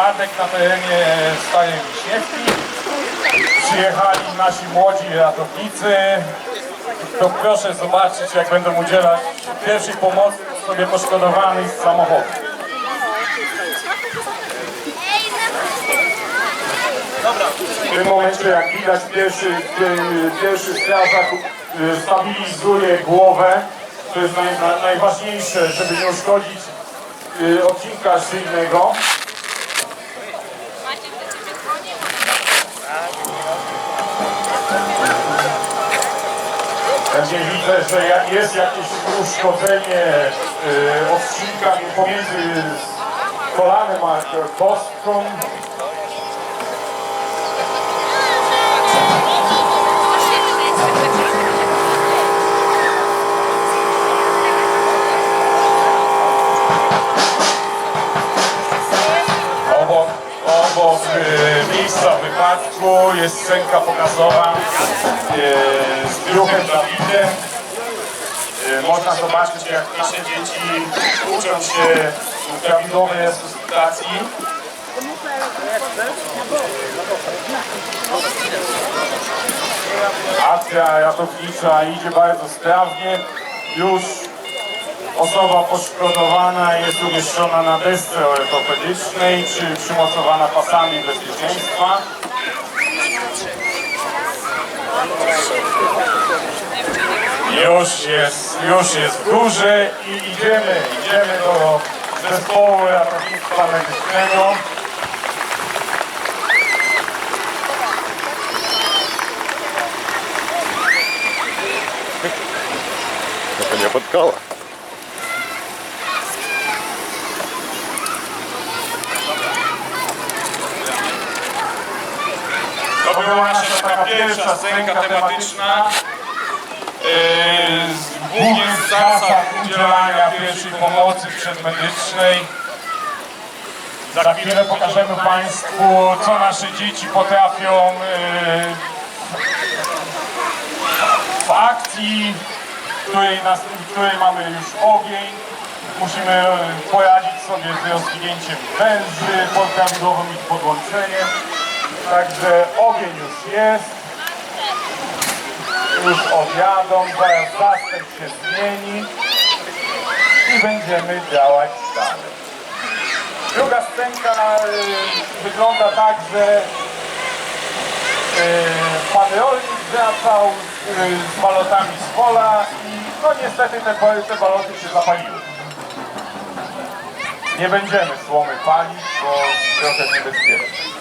wypadek na terenie Starej Wiśniewki. Przyjechali nasi młodzi ratownicy. To proszę zobaczyć, jak będą udzielać pierwszej pomocy sobie poszkodowanych z samochodu. W tym momencie, jak widać, pierwszy, pie- pierwszy strażak y, stabilizuje głowę. To jest naj, na, najważniejsze, żeby nie uszkodzić odcinka szyjnego. Także widzę, że jest jakieś uszkodzenie y, odcinka pomiędzy kolanem a kostką. Jest scenka pokazowa y, z piuchem Dawidem. Można zobaczyć, jak nasze dzieci uczą się prawidłowej resuscytacji. Akcja ratownicza idzie bardzo sprawnie. Już Osoba poszkodowana jest umieszczona na desce ortopedycznej czy przymocowana pasami bezpieczeństwa. Już jest, już jest górze i idziemy, idziemy do zespołu ratownictwa medycznego. Nie pod To była nasza taka pierwsza scenka tematyczna. Z- Głównie z zasad udzielania pierwszej pomocy przedmedycznej. Za chwilę pokażemy Państwu, co nasze dzieci potrafią yy, w akcji, w której, nas, w której mamy już ogień. Musimy e, poradzić sobie z rozwinięciem węży, pod prawidłowym ich podłączeniem. Także ogień już jest. Już odjadą, zaraz zastęp się zmieni i będziemy działać dalej. Druga scenka y, wygląda tak, że y, pan rolnik wracał y, z balotami z pola i no niestety te, te baloty się zapaliły. Nie będziemy słomy palić, bo trochę niebezpieczne.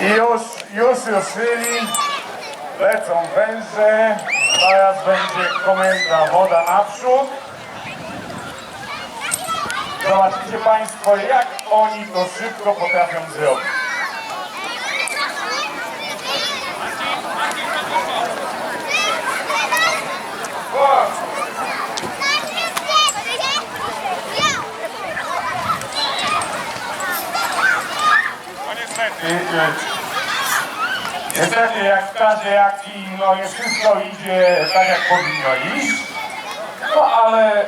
I już, już ruszyli, lecą węże, zaraz będzie komenda woda naprzód. Zobaczycie Państwo, jak oni to szybko potrafią zrobić. Niestety, y, niestety jak w każdej akcji, no nie wszystko idzie tak jak powinno iść, no ale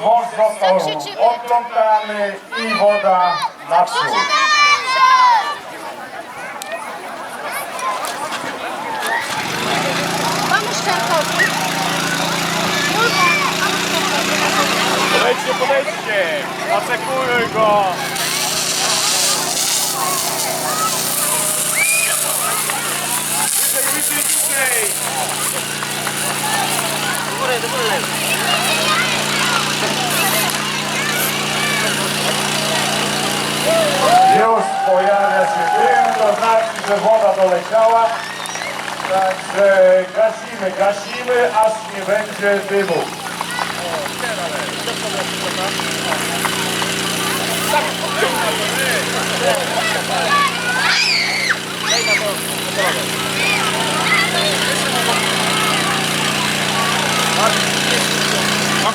wąż został odplątany i woda. Vamos Czarkowi. Podejdźcie, podejdźcie! Asekuruj go! Już pojawia się dym, to znaczy, że woda doleciała. Także gasimy, gasimy, aż nie będzie dymu. Daj na to, Bak. Bak.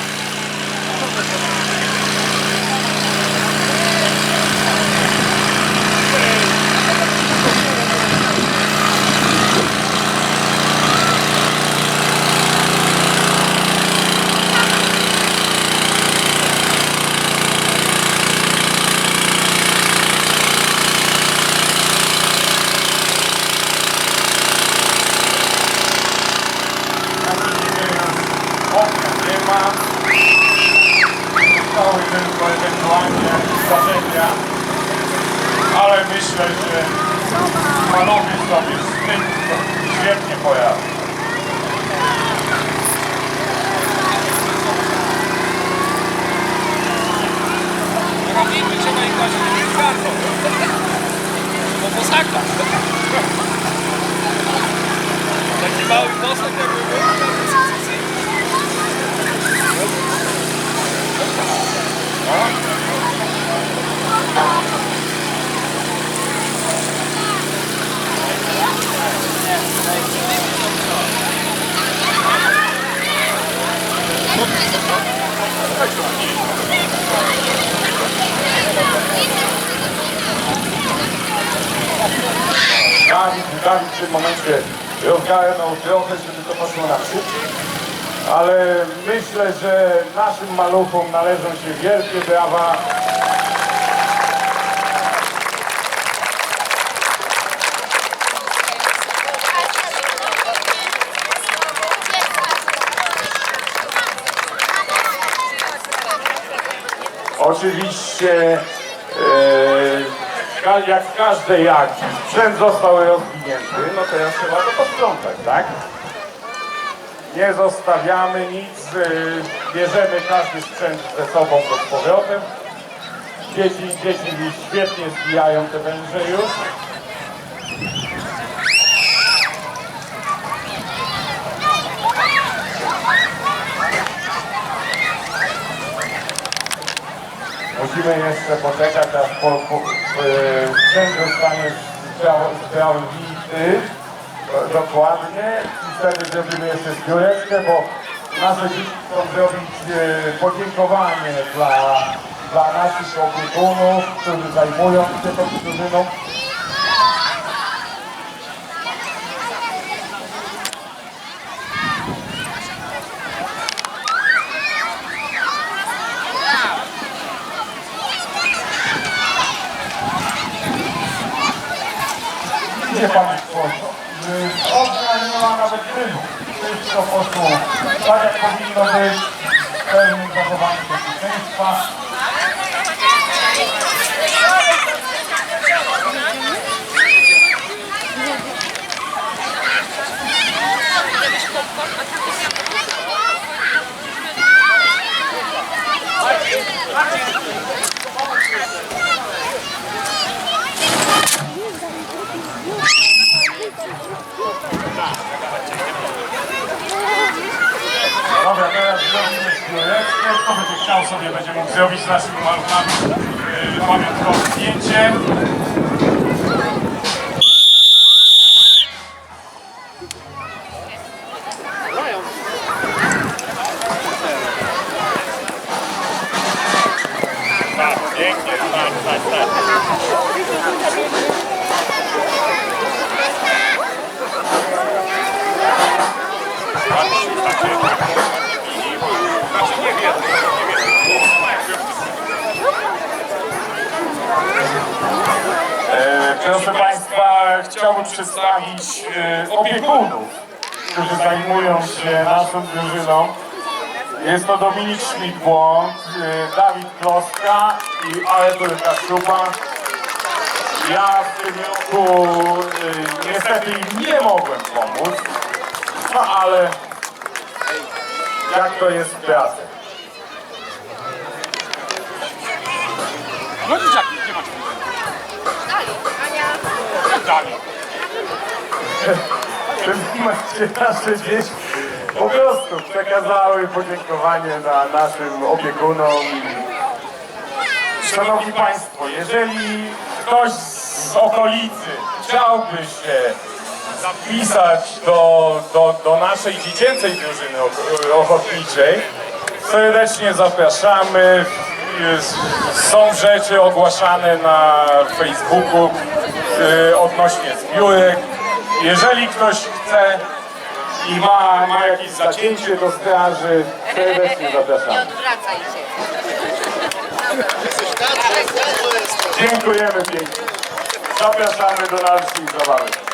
Zdarzenia, ale myślę, że panowie sobie z tym świetnie poradzą. Robimy trzeba ich właśnie nie bardzo. Bo posaka. Taki mały posek jakby był. Dawid, Dawid w tym momencie rozgarnął trochę, żeby to poszło naprzód. Ale myślę, że naszym maluchom należą się wielkie brawa. Oczywiście, e, jak w każdej akcji, sprzęt został rozwinięty, no teraz trzeba to posprzątać, tak? Nie zostawiamy nic, e, bierzemy każdy sprzęt ze sobą do z powrotem. Dzieci, dzieci świetnie zbijają te węże już. Musimy jeszcze poczekać, aż po, po, e, sprzęt zostanie sprawdzity e, dokładnie i wtedy zrobimy jeszcze zbióreczkę, bo nasze dzieci chcą zrobić e, podziękowanie dla, dla naszych opiekunów, którzy zajmują się tą drużyną. Widzicie Państwo, że ognia nie ma nawet dymu. Poszło tak jak powinno być, w pełnym zachowaniu bezpieczeństwa. Zbióreczkę. Kto będzie chciał sobie, będzie mógł zrobić z naszymi maluchami yy, pamiątkowe zdjęcie. Tak, pięknie, tak, tak, tak. Znaczy nie wiem, nie wiem. E, Proszę Państwa, chciałbym przedstawić e, opiekunów, którzy zajmują się naszą drużyną. Jest to Dominik Schmidt-Błąd, e, Dawid Kloska i Artur Kaszuba. Ja w tym roku e, niestety nie mogłem pomóc, no ale jak to jest w pracy. No dzieciaki, tym momencie nasze dzieci po prostu przekazały podziękowanie dla naszym opiekunom. Szanowni Państwo, jeżeli ktoś z okolicy chciałby się zapisać do, do, do naszej dziecięcej drużyny och- ochotniczej, serdecznie zapraszamy. Są rzeczy ogłaszane na Facebooku y, odnośnie zbiórek. Jeżeli ktoś chce i ma, ma jakieś zacięcie do straży, serdecznie zapraszamy. Nie odwracaj się. Dziękujemy pięknie. Zapraszamy do dalszej zabawy.